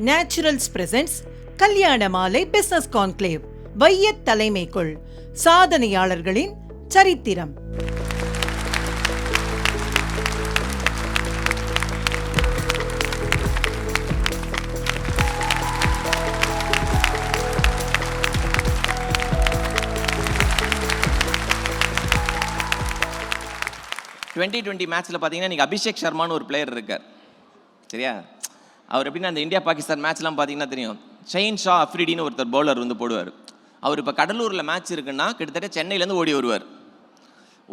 Naturals presence கல்யாண மாலை business conclave வையத் தலைமைக்குள் சாதனையாளர்களின் சரித்திரம் டுவெண்ட்டி டுவெண்ட்டி மேட்ச்சில் பார்த்தீங்கன்னா நீங்கள் அபிஷேக் சர்மான்னு ஒரு பிளேயர் இருக்கார். சரியா? அவர் எப்படின்னா அந்த இந்தியா பாகிஸ்தான் மேட்ச்லாம் பார்த்தீங்கன்னா தெரியும். ஷெயின் ஷா அஃப்ரிடின்னு ஒருத்தர் பவுலர் வந்து போடுவார். அவர் இப்போ கடலூரில் மேட்ச் இருக்குன்னா கிட்டத்தட்ட சென்னையிலேருந்து ஓடி வருவார்.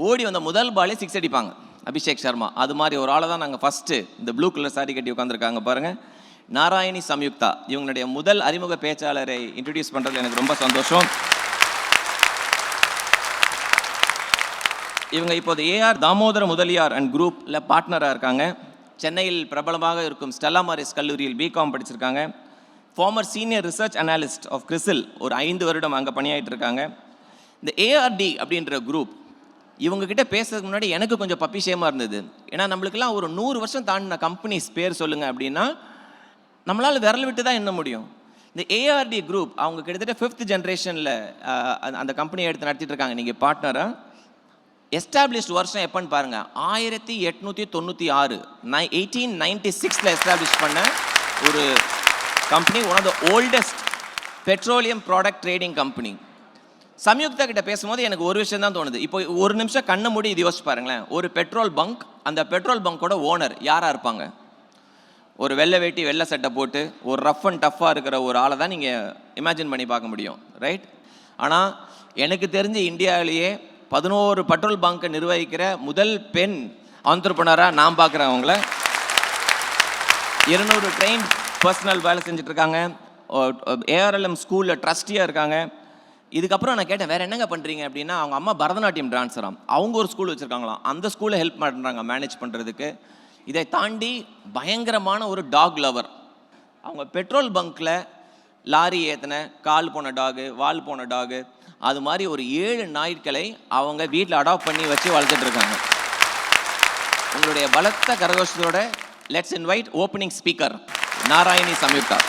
ஓடி வந்த முதல் பாலே சிக்ஸ் அடிப்பாங்க. அபிஷேக் சர்மா. அது மாதிரி ஒரு ஆளை தான் நாங்கள் ஃபஸ்ட்டு இந்த ப்ளூ கலர் சாரி கட்டி உட்காந்துருக்காங்க பாருங்கள் நாராயணி சம்யுக்தா. இவங்களுடைய முதல் அறிமுக பேச்சாளரை இன்ட்ரடியூஸ் பண்ணுறது எனக்கு ரொம்ப சந்தோஷம். இவங்க இப்போது ஏஆர் தாமோதர முதலியார் அண்ட் குரூப்பில் பார்ட்னராக இருக்காங்க. சென்னையில் பிரபலமாக இருக்கும் ஸ்டெல்லா மாரிஸ் கல்லூரியில் பிகாம் படிச்சிருக்காங்க. Former senior research analyst of CRISIL ஒரு ஐந்து வருடம் அங்கே பணியாயிட்டு இருக்காங்க இந்த ஏஆர்டி அப்படின்ற குரூப் இவங்கக்கிட்ட பேசுறதுக்கு முன்னாடி எனக்கு கொஞ்சம் பப்பிஷேமாக இருந்தது. ஏன்னா நம்மளுக்கெல்லாம் ஒரு நூறு வருஷம் தாண்டின கம்பெனிஸ் பேர் சொல்லுங்கள் அப்படின்னா நம்மளால் விரல் விட்டு தான் எண்ண முடியும். இந்த ஏஆர்டி குரூப் அவங்க கிட்டத்தட்ட ஃபிஃப்த் ஜென்ரேஷனில் அந்த கம்பெனியை எடுத்து நடத்திட்டு இருக்காங்க. நீங்கள் பார்ட்னராக எஸ்டாப்ளிஷ்ட் வருஷம் எப்போன்னு பாருங்க. ஆயிரத்தி எட்நூற்றி தொண்ணூற்றி ஆறு நை எயிட்டீன் நைன்டி சிக்ஸில் எஸ்டாப்ளிஷ் பண்ண ஒரு company one of the oldest petroleum product trading company Samyuktha கிட்ட பேசும்போது எனக்கு ஒரு விஷயம் தான் தோணுது. இப்போ ஒரு நிமிஷம் கண்ணை மூடி இது யோசிச்சு பாருங்களேன். ஒரு பெட்ரோல் பங்க் அந்த பெட்ரோல் பங்கோட ஓனர் யாராக இருப்பாங்க? ஒரு வெள்ளை வேட்டி வெள்ளை சட்டை போட்டு ஒரு ரஃப் அண்ட் டஃப்பாக இருக்கிற ஒரு ஆளை தான் நீங்கள் இமேஜின் பண்ணி பார்க்க முடியும் ரைட் ஆனால் எனக்கு தெரிஞ்ச இந்தியாவிலேயே பதினோரு பெட்ரோல் பங்கை நிர்வகிக்கிற முதல் பெண் ஆந்திரப்பனராக நான் பார்க்குறேன் அவங்கள இருநூறு ட்ரெயின் பர்சனல் வேலை செஞ்சிட்ருக்காங்க. ஏஆர்எல்எம் ஸ்கூலில் ட்ரஸ்டியாக இருக்காங்க. இதுக்கப்புறம் நான் கேட்டேன் வேறு என்னங்க பண்ணுறீங்க அப்படின்னா அவங்க அம்மா பரதநாட்டியம் டான்ஸராம் அவங்க ஒரு ஸ்கூல் வச்சுருக்காங்களாம். அந்த ஸ்கூலில் ஹெல்ப் பண்ணுறாங்க மேனேஜ் பண்ணுறதுக்கு இதை தாண்டி பயங்கரமான ஒரு டாக் லவர் அவங்க பெட்ரோல் பங்க்கில் லாரி ஏற்றின கால் போன டாகு வால் போன டாகு அது மாதிரி ஒரு ஏழு நாய்க்களை அவங்க வீட்டில் அடாப்ட் பண்ணி வச்சு வளர்த்துட்டு இருக்காங்க. உங்களுடைய பலத்த கரகோஷத்தோட let's invite opening speaker Narayani Samyuktha.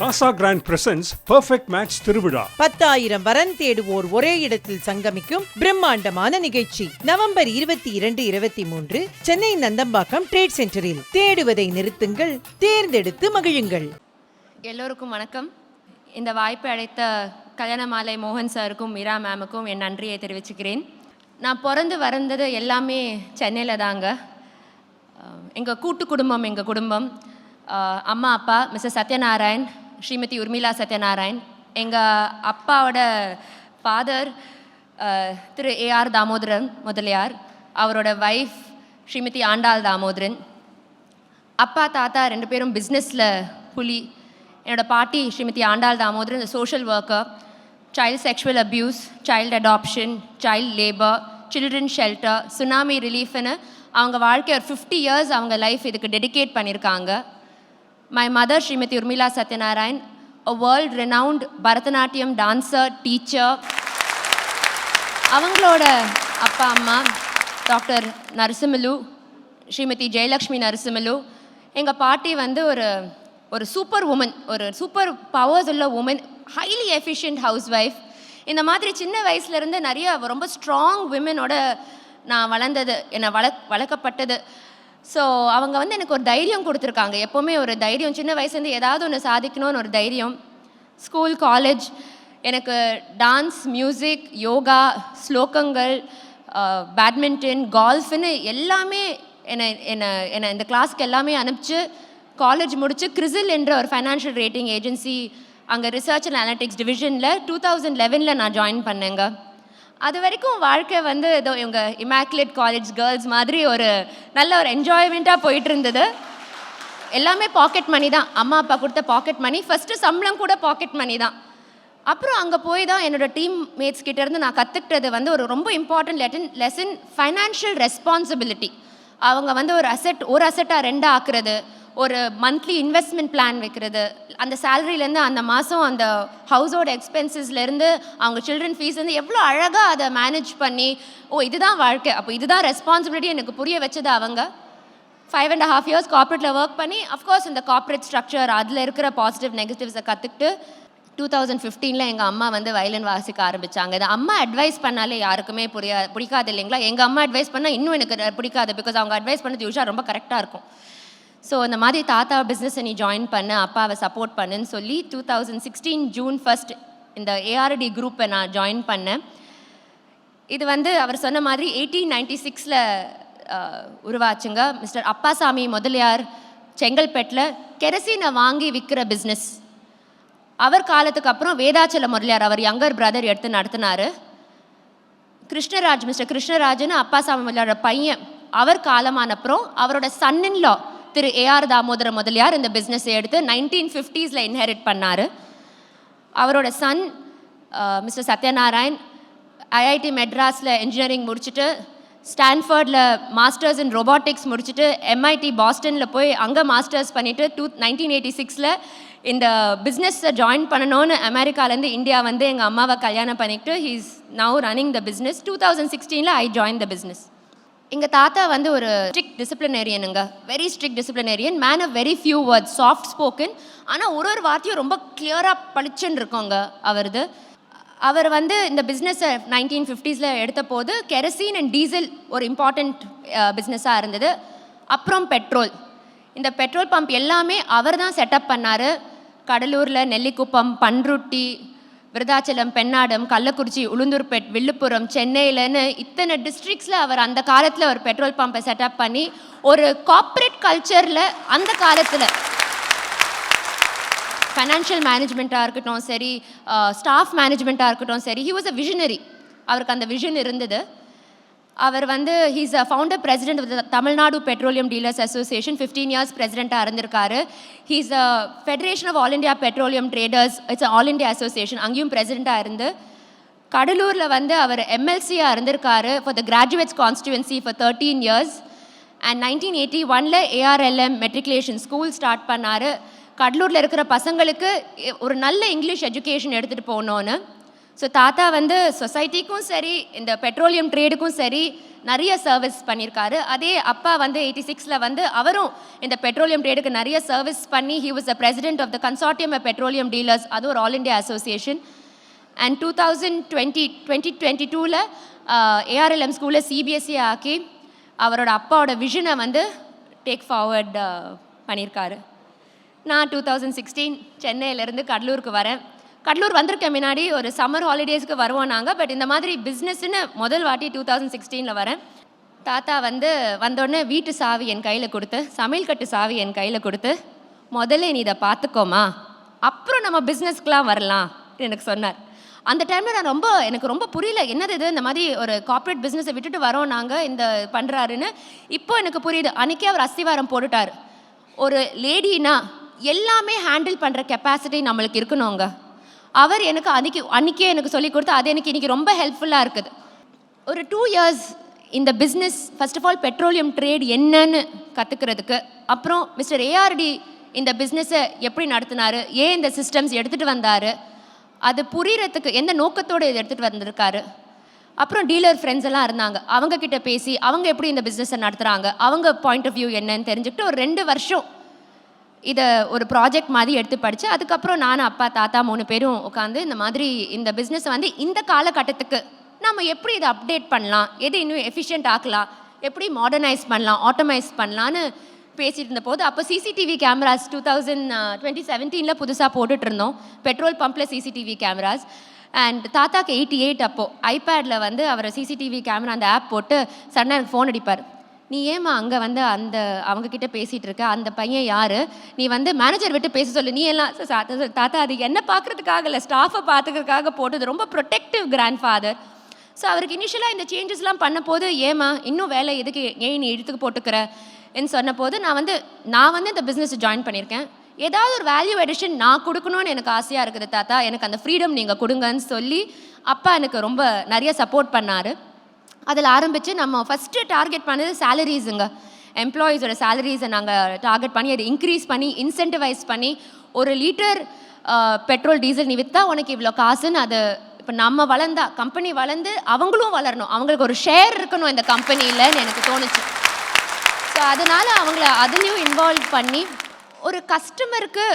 Casagrand presents perfect match திருவிழா. பத்தாயிரம் வரன் தேடுவோர் ஒரே இடத்தில் சங்கமிக்கும் பிரம்மாண்டமான நிகழ்ச்சி. நவம்பர் இருபத்தி இரண்டு இருபத்தி மூன்று சென்னை நந்தம்பாக்கம் ட்ரேட் சென்டரில் தேடுவதை நிறுத்துங்கள் தேர்ந்தெடுத்து மகிழுங்கள். எல்லோருக்கும் வணக்கம். இந்த வாய்ப்பை அழைத்த கல்யாண மாலை மோகன் சாருக்கும் மீரா மேமுக்கும் என் நன்றியை தெரிவிச்சுக்கிறேன். நான் பிறந்து வளர்ந்தது எல்லாமே சென்னையில் தாங்க. எங்கள் கூட்டு குடும்பம் எங்கள் குடும்பம். அம்மா அப்பா மிஸ்டர் சத்யநாராயண் ஸ்ரீமதி உர்மிளா சத்யநாராயண் எங்கள் அப்பாவோட father Thiru A R Damodaran Mudaliar அவரோட வைஃப் ஸ்ரீமதி ஆண்டாள் தாமோதரன். அப்பா தாத்தா ரெண்டு பேரும் பிஸ்னஸில் புலி என்னோடய பாட்டி Srimathi Andal Damodaran social worker child sexual abuse child adoption child labour children shelter tsunami ரிலீஃப்னு அவங்க வாழ்க்கை ஒரு ஃபிஃப்டி இயர்ஸ் அவங்க லைஃப் இதுக்கு டெடிகேட் பண்ணியிருக்காங்க my mother Srimathi Urmila Satyanarayan a world renowned Bharatanatyam dancer teacher அவங்களோட அப்பா அம்மா டாக்டர் நரசிம்மலு ஸ்ரீமதி ஜெயலக்ஷ்மி நரசிம்மலு எங்கள் பாட்டி வந்து ஒரு ஒரு சூப்பர் உமன் ஒரு சூப்பர் பவர்ஸ் உள்ள woman highly efficient house wife இந்த மாதிரி சின்ன வயசுலேருந்து நிறைய ரொம்ப ஸ்ட்ராங் விமனோட நான் வளர்ந்தது என்னை வள வளர்க்கப்பட்டது. ஸோ அவங்க வந்து எனக்கு ஒரு தைரியம் கொடுத்துருக்காங்க. எப்போவுமே ஒரு தைரியம் சின்ன வயசுலேருந்து ஏதாவது ஒன்று சாதிக்கணும்னு ஒரு தைரியம். ஸ்கூல் காலேஜ் எனக்கு டான்ஸ் மியூசிக் யோகா ஸ்லோகங்கள் பேட்மிண்டன் கால்ஃப்னு எல்லாமே என்னை என்னை என்னை இந்த கிளாஸ்க்கு எல்லாமே அனுப்பிச்சு காலேஜ் முடித்து கிறிசில் என்ற ஒரு ஃபைனான்ஷியல் ரேட்டிங் ஏஜென்சி அங்கே ரிசர்ச் அண்ட் அனலிட்டிக்ஸ் டிவிஷனில் டூ தௌசண்ட் லெவனில் நான் ஜாயின் பண்ணேங்க. அது வரைக்கும் வாழ்க்கை வந்து ஏதோ இவங்க இமாக்குலேட் காலேஜ் கேர்ள்ஸ் மாதிரி ஒரு நல்ல ஒரு என்ஜாய்மெண்ட்டாக போயிட்டு இருந்தது. எல்லாமே பாக்கெட் மணி தான். அம்மா அப்பா கொடுத்த பாக்கெட் மணி ஃபஸ்ட்டு சம்பளம் கூட பாக்கெட் மணி தான். அப்புறம் அங்கே போய் தான் என்னோட டீம் மேட்ஸ் கிட்டேருந்து நான் கற்றுக்கிட்டது வந்து ஒரு ரொம்ப இம்பார்ட்டன்ட் லெட்டன் லெசன் ஃபைனான்ஷியல் ரெஸ்பான்சிபிலிட்டி அவங்க வந்து ஒரு அசெட் ஒரு அசெட்டாக ரெண்டாக ஆக்குறது ஒரு மந்த்லி இன்வெஸ்ட்மெண்ட் பிளான் வைக்கிறது. அந்த சேலரியிலேருந்து அந்த மாதம் அந்த ஹவுஸோட எக்ஸ்பென்சஸ்லேருந்து அவங்க சில்ட்ரன் ஃபீஸ்லேருந்து எவ்வளோ அழகாக அதை மேனேஜ் பண்ணி ஓ இதுதான் வாழ்க்கை. அப்போ இதுதான் ரெஸ்பான்சிபிலிட்டி எனக்கு புரிய வச்சது அவங்க. ஃபைவ் அண்ட் ஹாஃப் இயர்ஸ் கார்ப்பரேட்டில் ஒர்க் பண்ணி அஃப்கோர்ஸ் இந்த கார்ப்பரேட் ஸ்ட்ரக்சர் அதில் இருக்கிற பாசிட்டிவ் நெகட்டிவ்ஸை கற்றுக்கிட்டு டூ தௌசண்ட் ஃபிஃப்டீனில் எங்கள் அம்மா வந்து வயலின் வாசிக்க ஆரம்பித்தாங்க அது அம்மா அட்வைஸ் பண்ணாலே யாருக்குமே புரியா பிடிக்காது இல்லைங்களா? எங்கள் அம்மா அட்வைஸ் பண்ணால் இன்னும் எனக்கு பிடிக்காது பிகாஸ் அவங்க அட்வைஸ் பண்ணது யூஷாக ரொம்ப கரெக்டாக இருக்கும். ஸோ இந்த மாதிரி தாத்தா பிஸ்னஸை நீ ஜாயின் பண்ண அப்பாவை சப்போர்ட் பண்ணுன்னு சொல்லி two thousand sixteen June first இந்த ஏஆர்டி குரூப்பை நான் ஜாயின் பண்ணேன். இது வந்து அவர் சொன்ன மாதிரி எயிட்டீன் நைன்டி சிக்ஸில் உருவாச்சுங்க. மிஸ்டர் அப்பாசாமி முதலியார் செங்கல்பேட்டில் கெரசினை வாங்கி விற்கிற பிஸ்னஸ் அவர் காலத்துக்கு அப்புறம் வேதாச்சல முதலியார் அவர் யங்கர் பிரதர் எடுத்து நடத்தினாரு. கிருஷ்ணராஜ் மிஸ்டர் கிருஷ்ணராஜ்னு அப்பாசாமி முதலியாரோட பையன். அவர் காலமான அப்புறம் அவரோட son in law Thiru A R Damodara Mudaliar இந்த பிஸ்னஸை எடுத்து நைன்டீன் ஃபிஃப்டீஸில் இன்ஹெரிட் பண்ணார். அவரோட சன் மிஸ்டர் சத்யநாராயண் ஐஐடி மெட்ராஸில் இன்ஜினியரிங் முடிச்சுட்டு ஸ்டான்ஃபர்டில் மாஸ்டர்ஸ் இன் ரொபாட்டிக்ஸ் முடிச்சுட்டு எம்ஐடி பாஸ்டனில் போய் அங்கே மாஸ்டர்ஸ் பண்ணிவிட்டு டூ நைன்டீன் எயிட்டி சிக்ஸில் இந்த பிஸ்னஸை ஜாயின் பண்ணணும்னு அமெரிக்காலேருந்து இந்தியா வந்து எங்கள் அம்மாவை கல்யாணம் பண்ணிக்கிட்டு he's now running the business two thousand சிக்ஸ்டீனில் I join the business எங்கள் தாத்தா வந்து ஒரு strict டிசிப்ளினேரியனுங்க very strict disciplinarian man a very few words soft spoken ஆனால் ஒரு ஒரு வார்த்தையும் ரொம்ப கிளியராக படிச்சுன்னு இருக்கோங்க அவரது. அவர் வந்து இந்த பிஸ்னஸை நைன்டீன் ஃபிஃப்டிஸில் எடுத்த போது கெரசின் அண்ட் டீசல் ஒரு இம்பார்ட்டண்ட் பிஸ்னஸாக இருந்தது. அப்புறம் பெட்ரோல் இந்த பெட்ரோல் பம்ப் எல்லாமே அவர் தான் செட்டப் பண்ணார். கடலூரில் நெல்லிக்குப்பம் பன்ருட்டி விருதாச்சலம் பெண்ணாடம் கள்ளக்குறிச்சி உளுந்தூர்பேட் வில்லுப்புரம் சென்னையிலன்னு இத்தனை டிஸ்ட்ரிக்ஸில் அவர் அந்த காலத்தில் ஒரு பெட்ரோல் பம்பை செட்டப் பண்ணி ஒரு கார்ப்பரேட் கல்ச்சரில் அந்த காலத்தில் ஃபைனான்ஷியல் மேனேஜ்மெண்ட்டாக இருக்கட்டும் சரி ஸ்டாஃப் மேனேஜ்மெண்ட்டாக இருக்கட்டும் சரி ஹி வாஸ் அ விஷனரி அவருக்கு அந்த விஷன் இருந்தது. அவர் வந்து he's a founder president of Tamil Nadu petroleum dealers association fifteen years பிரசிடெண்ட்டாக இருந்திருக்காரு. He's a federation of all India petroleum traders it's all India association அங்கேயும் பிரசிடெண்ட்டாக இருந்து. கடலூரில் வந்து அவர் எம்எல்சியாக இருந்திருக்காரு for the graduates constituency for thirteen years and nineteen eighty ஒனில் A R L M matriculation school start பண்ணார். கடலூரில் இருக்கிற பசங்களுக்கு ஒரு நல்ல இங்கிலீஷ் எஜுகேஷன் எடுத்துகிட்டு போகணுன்னு ஸோ தாத்தா வந்து சொசைட்டிக்கும் சரி இந்த பெட்ரோலியம் ட்ரேடுக்கும் சரி நிறைய சர்வீஸ் பண்ணியிருக்காரு. அதே அப்பா வந்து எயிட்டி சிக்ஸில் வந்து அவரும் இந்த பெட்ரோலியம் ட்ரேடுக்கு நிறைய சர்வீஸ் பண்ணி he was the president of the consortium of petroleum dealers அது ஒரு all India association and two thousand twenty twenty twenty டூவில் ஏஆர்எல்எம் ஸ்கூலில் சிபிஎஸ்சி ஆக்கி அவரோட அப்பாவோட விஷனை வந்து டேக் ஃபார்வர்ட் uh, பண்ணியிருக்காரு. நான் டூ தௌசண்ட் சிக்ஸ்டீன் சென்னையிலேருந்து கடலூருக்கு வரேன். கடலூர் வந்திருக்கேன் முன்னாடி ஒரு சம்மர் ஹாலிடேஸ்க்கு வருவோம் நாங்கள் பட் இந்த மாதிரி பிஸ்னஸ்ன்னு முதல் வாட்டி டூ தௌசண்ட் சிக்ஸ்டீனில் வரேன். தாத்தா வந்து வந்தோடனே வீட்டு சாவி என் கையில் கொடுத்து சமையல் கட்டு சாவி என் கையில் கொடுத்து முதல்ல நீ இதை பார்த்துக்கோமா அப்புறம் நம்ம பிஸ்னஸ்க்கெலாம் வரலாம் எனக்கு சொன்னார். அந்த டைமில் நான் ரொம்ப எனக்கு ரொம்ப புரியல என்னது இது? இந்த மாதிரி ஒரு கார்ப்பரேட் பிஸ்னஸை விட்டுட்டு வரோம் நாங்கள் இந்த பண்ணுறாருன்னு இப்போ எனக்கு புரியுது. அன்றைக்கே அவர் அஸ்திவாரம் போட்டுட்டார். ஒரு லேடினா எல்லாமே ஹேண்டில் பண்ணுற கெப்பாசிட்டி நம்மளுக்கு இருக்கணுங்க. அவர் எனக்கு அன்றைக்கி அன்றைக்கே எனக்கு சொல்லி கொடுத்து அது எனக்கு இன்றைக்கி ரொம்ப ஹெல்ப்ஃபுல்லாக இருக்குது. ஒரு டூ இயர்ஸ் இந்த business first of all petroleum trade என்னன்னு கற்றுக்கிறதுக்கு அப்புறம் மிஸ்டர் ஏஆர்டி இந்த பிஸ்னஸை எப்படி நடத்தினாரு ஏன் இந்த சிஸ்டம்ஸ் எடுத்துகிட்டு வந்தார் அது புரியறதுக்கு எந்த நோக்கத்தோடு இதை எடுத்துகிட்டு வந்திருக்காரு. அப்புறம் டீலர் ஃப்ரெண்ட்ஸ் எல்லாம் இருந்தாங்க. அவங்க கிட்ட பேசி அவங்க எப்படி இந்த பிஸ்னஸை நடத்துகிறாங்க அவங்க பாயிண்ட் ஆஃப் வியூ என்னன்னு தெரிஞ்சுக்கிட்டு ஒரு ரெண்டு வருஷம் இதை ஒரு ப்ராஜெக்ட் மாதிரி எடுத்து படித்து அதுக்கப்புறம் நானும் அப்பா தாத்தா மூணு பேரும் உட்காந்து இந்த மாதிரி இந்த பிஸ்னஸை வந்து இந்த காலகட்டத்துக்கு நம்ம எப்படி இதை அப்டேட் பண்ணலாம்? எது இன்னும் எஃபிஷியன்ட் ஆக்கலாம்? எப்படி மாடர்னைஸ் பண்ணலாம்? ஆட்டோமைஸ் பண்ணலான்னு பேசிகிட்டு இருந்த போது அப்போ CCTV cameras two thousand twenty செவன்டீனில் புதுசாக போட்டுட்டு இருந்தோம் பெட்ரோல் பம்பில் சிசிடிவி கேமராஸ் அண்ட் தாத்தாக்கு எயிட்டி எயிட் அப்போது ஐபேடில் வந்து அவர் சிசிடிவி கேமரா அந்த ஆப் போட்டு சடனாக எனக்கு ஃபோன் அடிப்பார். நீ ஏம்மா அங்கே வந்து அந்த அவங்க கிட்ட பேசிகிட்டு இருக்க அந்த பையன் யார்? நீ வந்து மேனேஜர் விட்டு பேச சொல்லு. நீ எல்லாம் தாத்தா அது என்ன பார்க்கறதுக்காக இல்லை ஸ்டாஃபை பார்த்துக்கிறதுக்காக போட்டது. ரொம்ப ப்ரொடெக்டிவ் கிராண்ட் ஃபாதர் ஸோ அவருக்கு இனிஷியலாக இந்த சேஞ்சஸ்லாம் பண்ண போது ஏமா இன்னும் வேலை எதுக்கு? ஏன் நீ இழுத்துக்கு போட்டுக்கிற? என்று சொன்ன போது நான் வந்து நான் வந்து இந்த பிஸ்னஸ் ஜாயின் பண்ணியிருக்கேன். ஏதாவது ஒரு வேல்யூ எடிஷன் நான் கொடுக்கணும்னு எனக்கு ஆசையாக இருக்குது தாத்தா. எனக்கு அந்த ஃப்ரீடம் நீங்கள் கொடுங்கன்னு சொல்லி அப்பா எனக்கு ரொம்ப நிறைய சப்போர்ட் பண்ணார். அதில் ஆரம்பித்து நம்ம ஃபஸ்ட்டு டார்கெட் பண்ணது சேலரிஸுங்க எம்ப்ளாயீஸோட சேலரிஸை நாங்கள் டார்கெட் பண்ணி அதை இன்க்ரீஸ் பண்ணி இன்சென்டிவைஸ் பண்ணி ஒரு லிட்டர் பெட்ரோல் டீசல் நீ விற்றா உனக்கு இவ்வளோ காசுன்னு அது இப்போ நம்ம வளர்ந்தா கம்பெனி வளர்ந்து அவங்களும் வளரணும். அவங்களுக்கு ஒரு ஷேர் இருக்கணும் இந்த கம்பெனியில்னு எனக்கு தோணுச்சு. ஸோ அதனால் அவங்கள அதுலேயும் இன்வால்வ் பண்ணி ஒரு கஸ்டமருக்கு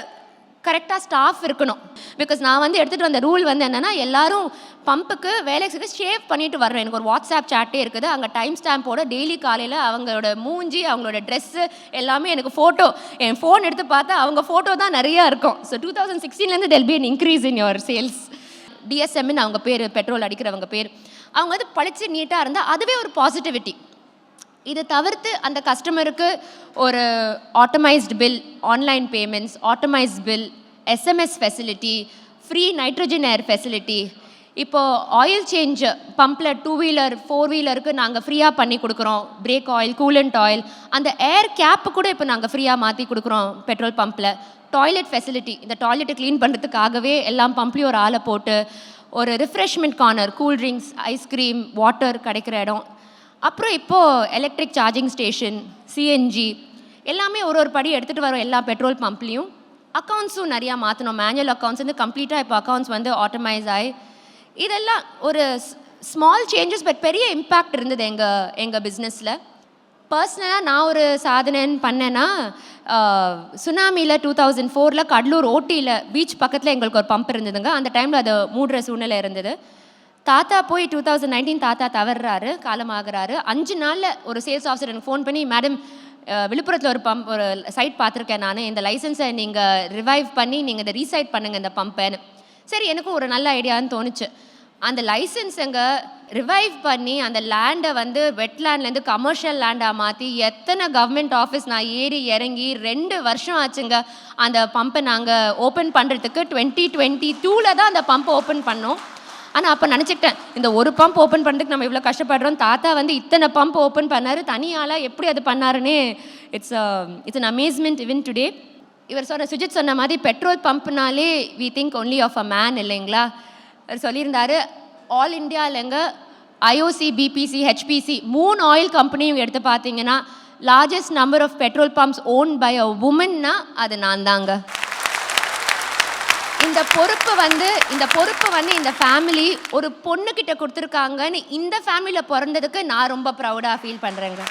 கரெக்டாக ஸ்டாஃப் இருக்கணும். பிகாஸ் நான் வந்து எடுத்துகிட்டு வந்த ரூல் வந்து என்னென்னா எல்லாரும் பம்புக்கு வேலைக்கு சேர்த்து ஷேவ் பண்ணிட்டு வரணும். எனக்கு ஒரு வாட்ஸ்அப் சாட்டே இருக்குது. அங்கே டைம் ஸ்டாம்போட டெய்லி காலையில் அவங்களோட மூஞ்சி அவங்களோட ட்ரெஸ்ஸு எல்லாமே எனக்கு ஃபோட்டோ என் ஃபோன் எடுத்து பார்த்தா அவங்க ஃபோட்டோ தான் நிறையா இருக்கும். So two thousand சிக்ஸ்டீன்லேருந்து there'll be an increase in your sales டிஎஸ்எம்னு அவங்க பேர் பெட்ரோல் அடிக்கிறவங்க பேர். அவங்க வந்து பழிச்சு நீட்டாக இருந்தால் அதுவே ஒரு பாசிட்டிவிட்டி இதை தவிர்த்து அந்த கஸ்டமருக்கு ஒரு automised bill online payments automised bill SMS facility free nitrogen air facility இப்போது ஆயில் சேஞ்ச் பம்பில் டூ வீலர் ஃபோர் வீலருக்கு நாங்கள் ஃப்ரீயாக பண்ணி கொடுக்குறோம். பிரேக் ஆயில் கூலண்ட் ஆயில் அந்த ஏர் கேப்பு கூட இப்போ நாங்கள் ஃப்ரீயாக மாற்றி கொடுக்குறோம் பெட்ரோல் பம்பில் டாய்லெட் ஃபெசிலிட்டி இந்த டாய்லெட்டை க்ளீன் பண்ணுறதுக்காகவே எல்லாம் பம்ப்லேயும் ஒரு ஆளை போட்டு ஒரு refreshment corner cool drinks ice cream water கிடைக்கிற இடம். அப்புறம் இப்போது எலக்ட்ரிக் சார்ஜிங் ஸ்டேஷன் சிஎன்ஜி எல்லாமே ஒரு ஒரு படி எடுத்துகிட்டு வரோம் எல்லா பெட்ரோல் பம்ப்லேயும் அக்கௌண்ட்ஸும் நிறையா மாற்றணும் மேனுவல் அக்கௌண்ட்ஸ் வந்து கம்ப்ளீட்டாக இப்போ அக்கௌண்ட்ஸ் வந்து ஆட்டோமைஸ் ஆகி இதெல்லாம் ஒரு ஸ்மால் சேஞ்சஸ் பட் பெரிய இம்பேக்ட் இருந்தது எங்கள் எங்கள் பிஸ்னஸில் பர்சனலாக நான் ஒரு சாதனைன்னு பண்ணேன்னா சுனாமியில் டூ தௌசண்ட் ஃபோரில் கடலூர் ஓட்டியில் பீச் பக்கத்தில் எங்களுக்கு ஒரு பம்ப் இருந்ததுங்க. அந்த டைமில் அது மூடுற சூழ்நிலை இருந்தது. தாத்தா போய் டூ தௌசண்ட் நைன்டீன் தாத்தா தவறுறாரு காலமாகறாரு. அஞ்சு நாளில் ஒரு சேல்ஸ் ஆஃபீஸர் எனக்கு ஃபோன் பண்ணி மேடம் விழுப்புரத்தில் ஒரு பம்ப் ஒரு சைட் பார்த்துருக்கேன் நான். இந்த லைசன்ஸை நீங்கள் ரிவைவ் பண்ணி நீங்கள் இதை ரீசைட் பண்ணுங்கள் இந்த பம்பைன்னு சரி எனக்கும் ஒரு நல்ல ஐடியான்னு தோணுச்சு. அந்த லைசன்ஸுங்க ரிவைவ் பண்ணி அந்த லேண்டை வந்து வெட்லேண்ட்லேருந்து கமர்ஷியல் லேண்டாக மாற்றி எத்தனை கவர்மெண்ட் ஆஃபீஸ் நான் ஏறி இறங்கி ரெண்டு வருஷம் ஆச்சுங்க அந்த பம்பை நாங்கள் ஓப்பன் பண்ணுறதுக்கு டுவெண்ட்டி டுவெண்ட்டி டூவில் தான் அந்த பம்பை ஓப்பன் பண்ணோம். ஆனால் அப்போ நினச்சிக்கிட்டேன் இந்த ஒரு பம்ப் ஓப்பன் பண்ணுறதுக்கு நம்ம இவ்வளோ கஷ்டப்படுறோம். தாத்தா வந்து இத்தனை பம்ப் ஓப்பன் பண்ணார். தனியால் எப்படி அது பண்ணாருன்னு it's it's an amazement even today இவர் சொன்ன சுஜித் சொன்ன மாதிரி petrol பம்ப்னாலே we think only of a man இல்லைங்களா? அவர் சொல்லியிருந்தாரு ஆல் இந்தியாவிலங்க ஐஓசி பிபிசி ஹெச்பிசி மூணு ஆயில் கம்பெனியும் எடுத்து பார்த்தீங்கன்னா largest number of petrol pumps owned by a உமன்னா அது நான் தாங்க. இந்த பொறுப்பு வந்து இந்த பொறுப்பு வந்து இந்த ஃபேமிலி ஒரு பொண்ணுக்கிட்ட கொடுத்துருக்காங்கன்னு இந்த ஃபேமிலியில் பிறந்ததுக்கு நான் ரொம்ப ப்ரௌடாக ஃபீல் பண்ணுறேங்க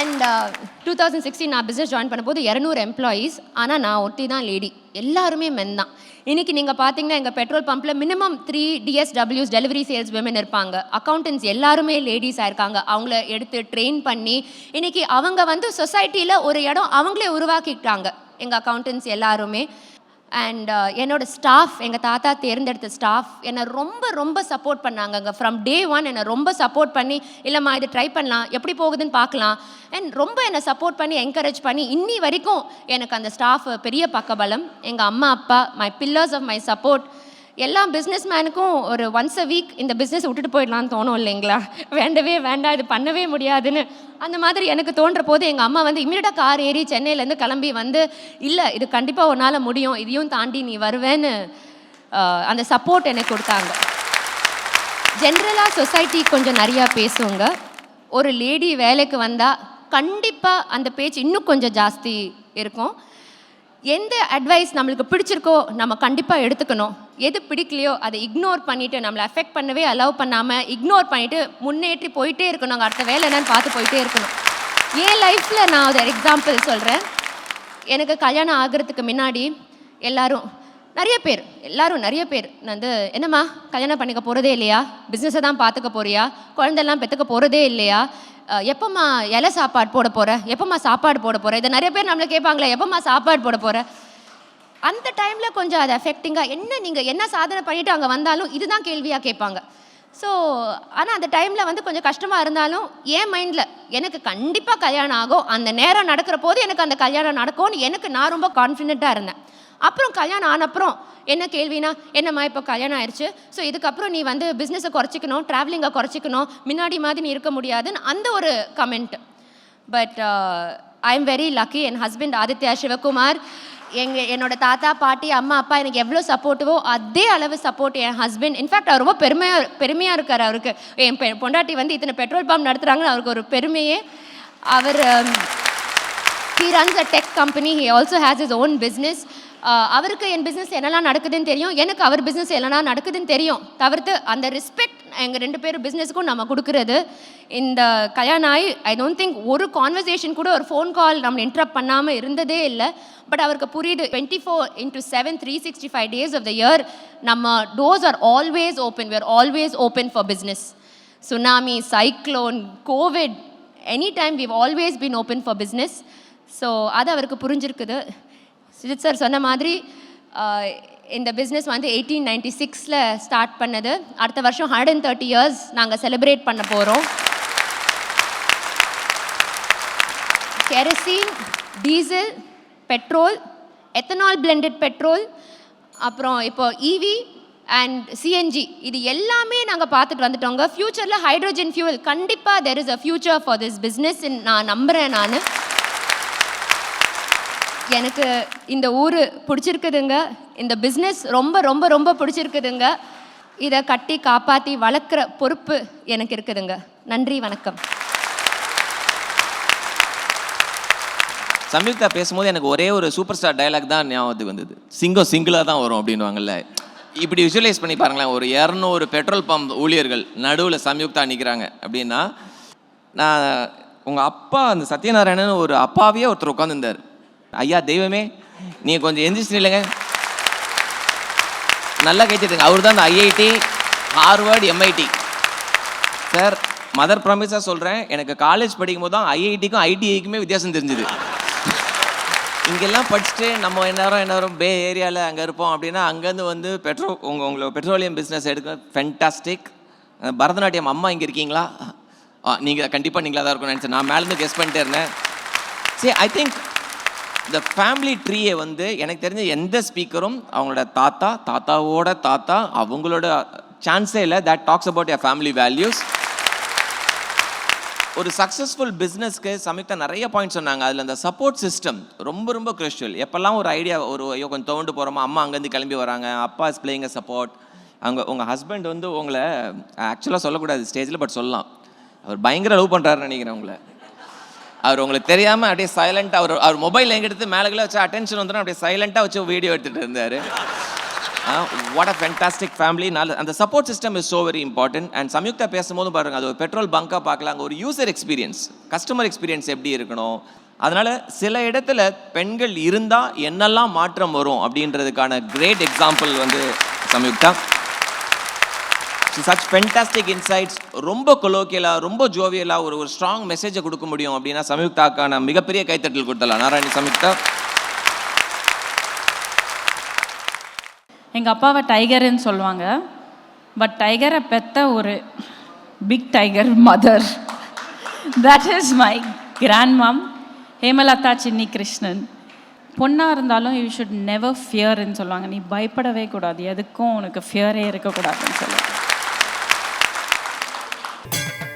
அண்ட் டூ தௌசண்ட் சிக்ஸ்டீன் நான் பிஸ்னஸ் ஜாயின் பண்ணும்போது இரநூறு எம்ப்ளாயீஸ் ஆனால் நான் ஒட்டி தான் லேடி எல்லாருமே மென் தான். இன்றைக்கி நீங்கள் பார்த்தீங்கன்னா எங்கள் பெட்ரோல் பம்பில் மினிமம் த்ரீ டிஎஸ்டபிள்யூஸ் டெலிவரி சேல்ஸ் விமன் இருப்பாங்க. அக்கௌண்டன்ஸ் எல்லாருமே லேடிஸாக இருக்காங்க. அவங்கள எடுத்து ட்ரெயின் பண்ணி இன்றைக்கி அவங்க வந்து சொசைட்டியில் ஒரு இடம் அவங்களே உருவாக்கிட்டாங்க. எங்கள் அக்கௌண்டன்ஸ் எல்லாருமே. அண்ட் uh, என்னோடய ஸ்டாஃப் எங்கள் தாத்தா தேர்ந்தெடுத்த ஸ்டாஃப் என்னை ரொம்ப ரொம்ப சப்போர்ட் பண்ணாங்கங்க. ஃப்ரம் டே ஒன் என்னை ரொம்ப சப்போர்ட் பண்ணி இல்லைம்மா இது ட்ரை பண்ணலாம் எப்படி போகுதுன்னு பார்க்கலாம். அண்ட் ரொம்ப என்னை சப்போர்ட் பண்ணி என்கரேஜ் பண்ணி இன்னி வரைக்கும் எனக்கு அந்த ஸ்டாஃப் பெரிய பக்கபலம். எங்கள் அம்மா அப்பா my pillars of my support எல்லா பிஸ்னஸ் மேனுக்கும் ஒரு ஒன்ஸ் அ வீக் இந்த பிஸ்னஸ் விட்டுட்டு போயிடலான்னு தோணும் இல்லைங்களா? வேண்டவே வேண்டாம் இது பண்ணவே முடியாதுன்னு. அந்த மாதிரி எனக்கு தோன்ற போது எங்கள் அம்மா வந்து இமீடியட்டாக கார் ஏறி சென்னையிலேருந்து கிளம்பி வந்து இல்லை இது கண்டிப்பாக உன்னால் முடியும் இதையும் தாண்டி நீ வருவேன்னு அந்த சப்போர்ட் எனக்கு கொடுத்தாங்க. ஜென்ரலாக சொசைட்டி கொஞ்சம் நிறையா பேசுவாங்க ஒரு லேடி வேலைக்கு வந்தால் கண்டிப்பாக அந்த பேச்சு இன்னும் கொஞ்சம் ஜாஸ்தி இருக்கும். எந்த அட்வைஸ் நம்மளுக்கு பிடிச்சிருக்கோ நம்ம கண்டிப்பாக எடுத்துக்கணும். எது பிடிக்கலையோ அதை இக்னோர் பண்ணிவிட்டு நம்மளை அஃபெக்ட் பண்ணவே அலோவ் பண்ணாமல் இக்னோர் பண்ணிவிட்டு முன்னேற்றி போயிட்டே இருக்கணும். நாங்கள் அடுத்த வேலை என்னன்னு பார்த்து போயிட்டே இருக்கணும். என் லைஃப்பில் நான் ஒரு எக்ஸாம்பிள் சொல்கிறேன் எனக்கு கல்யாணம் ஆகிறதுக்கு முன்னாடி எல்லாரும் நிறைய பேர் எல்லாரும் நிறைய பேர் நான் வந்து என்னம்மா கல்யாணம் பண்ணிக்க போகிறதே இல்லையா? பிஸ்னஸை தான் பார்த்துக்க போறியா? குழந்தைலாம் பெற்றுக்க போகிறதே இல்லையா? எப்போம்மா இலை சாப்பாடு போட போகிற எப்போம்மா சாப்பாடு போட போகிற இதை நிறைய பேர் நம்மளை கேட்பாங்களே எப்போம்மா சாப்பாடு போட போகிற அந்த டைமில் கொஞ்சம் அது அஃபெக்டிங்காக என்ன நீங்கள் என்ன சாதனை பண்ணிட்டு அங்கே வந்தாலும் இதுதான் கேள்வியாக கேட்பாங்க. ஸோ ஆனால் அந்த டைமில் வந்து கொஞ்சம் கஷ்டமாக இருந்தாலும் என் மைண்டில் எனக்கு கண்டிப்பாக கல்யாணம் ஆகும். அந்த நேரம் நடக்கிற போது எனக்கு அந்த கல்யாணம் நடக்கும்னு எனக்கு நான் ரொம்ப கான்ஃபிடென்ட்டாக இருந்தேன். அப்புறம் கல்யாணம் ஆனப்புறம் என்ன கேள்வினா என்னம்மா இப்போ கல்யாணம் ஆயிடுச்சு ஸோ இதுக்கப்புறம் நீ வந்து பிஸ்னஸை குறைச்சிக்கணும் ட்ராவலிங்கை குறைச்சிக்கணும் முன்னாடி மாதிரி நீ இருக்க முடியாதுன்னு அந்த ஒரு comment but I am very lucky N husband Aditya Sivakumar எங்க என்னோட தாத்தா பாட்டி அம்மா அப்பா எனக்கு எவ்வளோ சப்போர்ட்டிவோ அதே அளவு சப்போர்ட் என் ஹஸ்பண்ட் இன்ஃபேக்ட் அவர் ரொம்ப பெருமையாக பெருமையாக இருக்கார் அவருக்கு. என் பெ- பொண்டாட்டி வந்து இத்தனை பெட்ரோல் பம்ப் நடத்துகிறாங்கன்னு அவருக்கு ஒரு பெருமையே. அவர் um, runs a tech company he also has his own business அவருக்கு என் பிஸ்னஸ் என்னெல்லாம் நடக்குதுன்னு தெரியும். எனக்கு அவர் பிஸ்னஸ் என்னெல்லாம் நடக்குதுன்னு தெரியும். தவிர்த்து அந்த ரெஸ்பெக்ட் எங்கள் ரெண்டு பேரும் பிஸ்னஸ்க்கும் நம்ம கொடுக்குறது. இந்த கல்யாணம் ஆகி ஐ டோன்ட் திங்க் ஒரு கான்வர்சேஷன் கூட ஒரு ஃபோன் கால் நம்ம இன்ட்ரப்ட் பண்ணாமல் இருந்ததே இல்லை. பட் அவருக்கு புரியுது twenty four into seven three sixty five days of the year நம்ம doors are always open we always open for business tsunami cyclone COVID any time we've always been open for business so அது அவருக்கு புரிஞ்சிருக்குது. Sujith sir சொன்ன மாதிரி இந்த business வந்து eighteen ninety சிக்ஸில் start பண்ணது. அடுத்த வருஷம் ஹண்ட்ரட் அண்ட் தேர்ட்டி இயர்ஸ் நாங்கள் செலிப்ரேட் பண்ண போகிறோம் kerosene diesel petrol ethanol blended petrol அப்புறம் இப்போ இவி அண்ட் சிஎன்ஜி இது எல்லாமே நாங்கள் பார்த்துட்டு வந்துட்டோங்க. ஃப்யூச்சரில் ஹைட்ரோஜன் ஃபியூவல் கண்டிப்பாக there is a future for this business நான் நம்புகிறேன் நான். எனக்கு இந்த ஊர் பிடிச்சிருக்குதுங்க. இந்த பிஸ்னஸ் ரொம்ப ரொம்ப ரொம்ப பிடிச்சிருக்குதுங்க. இதை கட்டி காப்பாற்றி வளர்க்குற பொறுப்பு எனக்கு இருக்குதுங்க. நன்றி வணக்கம். சம்யுக்தா பேசும்போது எனக்கு ஒரே ஒரு சூப்பர் ஸ்டார் டைலாக் தான் ஞாபகத்துக்கு வந்தது. சிங்கம் சிங்கிளாக தான் வரும் அப்படின்வாங்கல்ல இப்படி விஷுவலைஸ் பண்ணி பாருங்களேன். ஒரு இரநூறு பெட்ரோல் பம்ப் ஊழியர்கள் நடுவில் சம்யுக்தா நிற்கிறாங்க அப்படின்னா நான் உங்கள் அப்பா அந்த சத்யநாராயணன் ஒரு அப்பாவே ஒருத்தர் உட்காந்துருந்தார் ஐயா தெய்வமே நீங்கள் கொஞ்சம் எந்திரிச்சு இல்லைங்க நல்லா கேட்டுதுங்க அவர் தான் அந்த IIT Harvard MIT sir mother ப்ராமிஸாக சொல்கிறேன் எனக்கு காலேஜ் படிக்கும் போது தான் ஐஐடிக்கும் ஐடிஐக்குமே வித்தியாசம் தெரிஞ்சுது. இங்கெல்லாம் படிச்சுட்டு நம்ம எந்நேரம் எந்நேரம் பே ஏரியாவில் அங்கே இருப்போம் அப்படின்னா அங்கேருந்து வந்து பெட்ரோ உங்கள் உங்களோட பெட்ரோலியம் பிஸ்னஸ் எடுக்க ஃபென்டாஸ்டிக் பரதநாட்டியம் அம்மா இங்கே இருக்கீங்களா? நீங்கள் கண்டிப்பாக நீங்களாக தான் இருக்கும்னு நினச்சேன். நான் மேலேருந்து கெஸ்ட் பண்ணிட்டே இருந்தேன். சரி ஐ திங்க் இந்த ஃபேமிலி ட்ரீயை வந்து எனக்கு தெரிஞ்ச எந்த ஸ்பீக்கரும் அவங்களோட தாத்தா தாத்தாவோட தாத்தா அவங்களோட சான்ஸே இல்லை. That talks about your family values ஒரு சக்ஸஸ்ஃபுல் பிஸ்னஸ்க்கு சமயத்தா நிறைய பாயிண்ட் சொன்னாங்க. அதில் அந்த சப்போர்ட் சிஸ்டம் ரொம்ப ரொம்ப க்ரிஷுவல் எப்போல்லாம் ஒரு ஐடியா ஒரு ஐயோ கொஞ்சம் தோண்டு போகிறோமா அம்மா அங்கேருந்து கிளம்பி வராங்க. அப்பா இஸ் பிளேயிங் அ சப்போர்ட் அவங்க உங்கள் ஹஸ்பண்ட் வந்து உங்களை ஆக்சுவலாக சொல்லக்கூடாது ஸ்டேஜில் பட் சொல்லலாம். அவர் பயங்கர லவ் பண்ணுறாருன்னு நினைக்கிறேன் உங்களை. அவர் உங்களுக்கு தெரியாமல் அப்படியே சைலண்ட்டாக அவர் அவர் மொபைல் எங்கெடுத்து மேலே வச்சு அட்டென்ஷன் வந்துடும் அப்படியே சைலண்ட்டாக வச்சு வீடியோ எடுத்துகிட்டு இருந்தார். வாட் அ ஃபென்டாஸ்டிக் ஃபேமிலி நல்ல அந்த support system is so very important and Samyuktha பேசும்போது பாருங்கள் அது ஒரு பெட்ரோல் பங்காக பார்க்கலாம் அங்கே ஒரு யூசர் எக்ஸ்பீரியன்ஸ் கஸ்டமர் எக்ஸ்பீரியன்ஸ் எப்படி இருக்கணும்? அதனால் சில இடத்துல பெண்கள் இருந்தால் என்னெல்லாம் மாற்றம் வரும் அப்படின்றதுக்கான கிரேட் எக்ஸாம்பிள் வந்து சம்யுக்தா. சச் ஃபென்டாஸ்டிக் இன்சைட்ஸ் ரொம்ப கொலோக்கியலாக ரொம்ப ஜோவியலாக ஒரு ஒரு ஸ்ட்ராங் மெசேஜை கொடுக்க முடியும் அப்படின்னா சம்யுக்தாக்கான மிகப்பெரிய கைத்தட்டல் கொடுத்தலாம் நாராயணி சம்யுக்தா எங்கள் அப்பாவை டைகர்னு சொல்லுவாங்க. பட் டைகரை பெத்த ஒரு big tiger mother that is my grand mom Hemalatha Chinni Krishnan பொண்ணாக இருந்தாலும் யூ ஷுட் நெவர் ஃபியர்ன்னு சொல்லுவாங்க. நீ பயப்படவே கூடாது. எதுக்கும் உனக்கு ஃபியரே இருக்கக்கூடாதுன்னு சொல்லுவாங்க.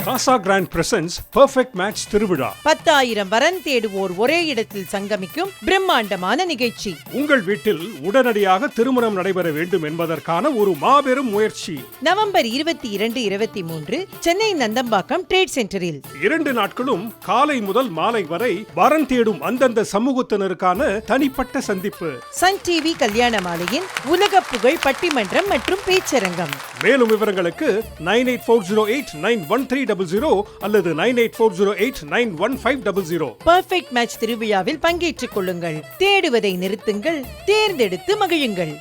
Casagrand presents perfect match திருவிழா. பத்தாயிரம் வரன் தேடுவோர் ஒரே இடத்தில் சங்கமிக்கும் பிரம்மாண்டமான நிகழ்ச்சி. உங்கள் வீட்டில் உடனடியாக திருமணம் நடைபெற வேண்டும் என்பதற்கான ஒரு மாபெரும் முயற்சி. நவம்பர் இருபத்தி இரண்டு இருபத்தி மூன்று சென்னை நந்தம்பாக்கம் ட்ரேட் சென்டரில் இரண்டு நாட்களும் காலை முதல் மாலை வரை வரன் தேடும் அந்தந்த சமூகத்தினருக்கான தனிப்பட்ட சந்திப்பு. சன் டிவி கல்யாண மாலையின் உலக புகழ் பட்டிமன்றம் மற்றும் பேச்சரங்கம். மேலும் விவரங்களுக்கு nine eight four zero eight nine one three double zero அல்லது nine eight four zero eight nine one five double zero. Perfect match திருவிழாவில் பங்கேற்றுக் கொள்ளுங்கள். தேடுவதை நிறுத்துங்கள். தேர்ந்தெடுத்து மகிழுங்கள்.